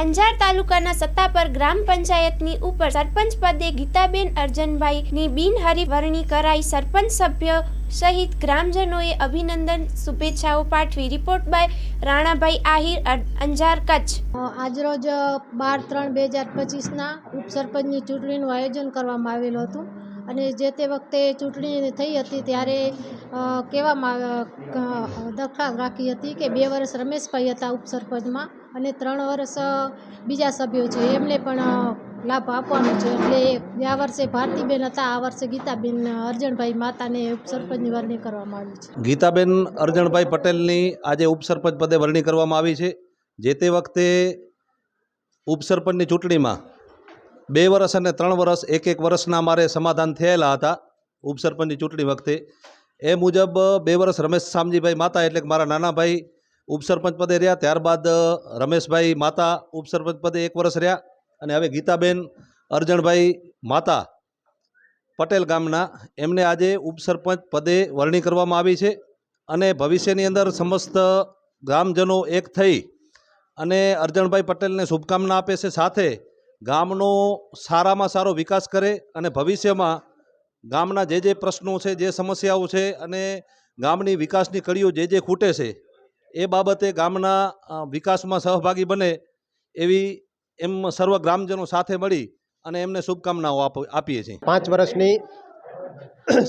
અંજાર તાલુકાના સત્તાપર ગ્રામ પંચાયતની ઉપર સરપંચ પદે ગીતાબેન અર્જનભાઈની બિનહરીફ વરણી કરાઈ સરપંચ સભ્ય સહિત ગ્રામજનોએ અભિનંદન, શુભેચ્છાઓ પાઠવી. Report by Ranabhai Ahir Anjar Kutch. આજરોજ બાર ત્રણ બે હજાર પચીસના ઉપસરપંચની ચૂંટણીનું આયોજન કરવામાં આવેલું હતું. અને જે તે વખતે ચૂંટણી થઈ હતી ત્યારે કહેવામાં દરખાસ્ત રાખી હતી કે બે વર્ષ રમેશભાઈ હતા ઉપસરપંચમાં અને ત્રણ વર્ષ બીજા સભ્યો છે. એમને પણ લાભ આપવાનો છે. એટલે ગયા વર્ષે ભારતીબેન હતા, આ વર્ષે ગીતાબેન અર્જણભાઈ માતાને ઉપસરપંચની વરણી કરવામાં આવી છે. ગીતાબેન અરજણભાઈ પટેલની આજે ઉપસરપંચ પદે વરણી કરવામાં આવી છે. જે તે વખતે ઉપસરપંચની ચૂંટણીમાં બે વર્ષ અને ત્રણ વર્ષ એક એક વર્ષના મારે સમાધાન થયેલા હતા ઉપસરપંચની ચૂંટણી વખતે. એ મુજબ, બે વર્ષ રમેશ શામજીભાઈ માતા એટલે કે મારા નાના ભાઈ ઉપસરપંચ પદે રહ્યા. ત્યારબાદ રમેશભાઈ માતા ઉપસરપંચ પદે એક વર્ષ રહ્યા અને હવે ગીતાબેન અરજણભાઈ માતા પટેલ ગામના. એમને આજે ઉપસરપંચ પદે વરણી કરવામાં આવી છે અને ભવિષ્યની અંદર સમસ્ત ગ્રામજનો એક થઈ અને અરજણભાઈ પટેલને શુભકામના આપે છે સાથે ગામનો સારામાં સારો વિકાસ કરે અને ભવિષ્યમાં ગામના જે જે પ્રશ્નો છે, જે સમસ્યાઓ છે અને ગામની વિકાસની કડીઓ જે જે ખૂટે છે, એ બાબતે ગામના વિકાસમાં સહભાગી બને એવી એમ સર્વ ગ્રામજનો સાથે મળી અને એમને શુભકામનાઓ આપ- આપીએ છીએ. પાંચ વર્ષની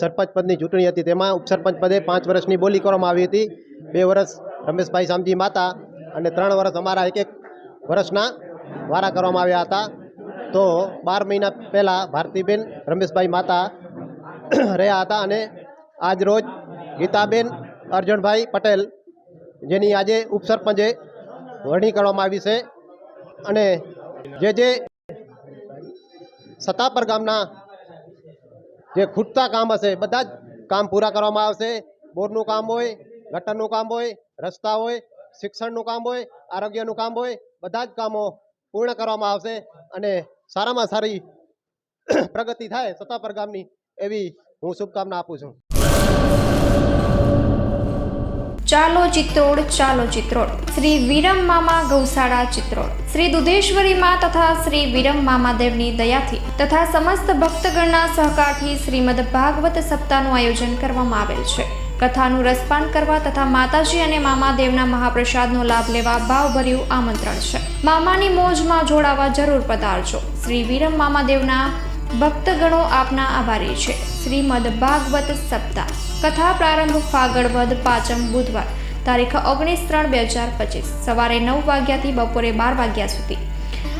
સરપંચ પદની ચૂંટણી હતી, તેમાં ઉપસરપંચ પદે પાંચ વર્ષની બોલી કરવામાં આવી હતી. બે વર્ષ રમેશભાઈ શામજી માતા અને ત્રણ વર્ષ અમારા એક એક વર્ષના વારા કરવામાં આવ્યા હતા. તો બાર મહિના પહેલાં ભારતીબેન રમેશભાઈ માતા રહ્યા હતા અને આજ રોજ ગીતાબેન અર્જણભાઈ પટેલ, જેની આજે ઉપસરપંચે વરણી કરવામાં આવી છે. અને જે જે સતાપર ગામના જે ખૂટતા કામ હશે, બધા જ કામ પૂરા કરવામાં આવશે. બોરનું કામ હોય, ગટરનું કામ હોય, રસ્તા હોય, શિક્ષણનું કામ હોય, આરોગ્યનું કામ હોય, બધા જ કામો પૂર્ણ કરવામાં આવશે. અને સારામાં સારી પ્રગતિ થાય સત્તાપર ગામની, એવી હું શુભકામના આપું છું. ચાલો ચિત્રોડ ચાલો ચિત્રોડ. શ્રી વિરમ મામા ગૌશાળા ચિત્રોડ. શ્રી દુધેશ્વરી માં તથા શ્રી વિરમ મામાદેવની દયાથી તથા સમસ્ત ભક્તગણના સહકારથી શ્રીમદ ભાગવત સપ્તાહનું આયોજન કરવામાં આવેલ છે. કથાનું રસપાન કરવા તથા માતાજી અને મામાદેવના મહાપ્રસાદનો લાભ લેવા ભાવભર્યું આમંત્રણ છે. મામાની મોજમાં જોડાવા જરૂર પધારજો. શ્રી વિરમ મામાદેવના ભક્તગણો આપના આભારી છે. શ્રીમદ ભાગવત સપ્તાહ. કથા પ્રારંભ ફાગળ વદ પાંચમ બુધવાર, તારીખ ઓગણીસ ત્રણ બે હજાર પચીસ, સવારે નવ વાગ્યાથી બપોરે બાર વાગ્યા સુધી.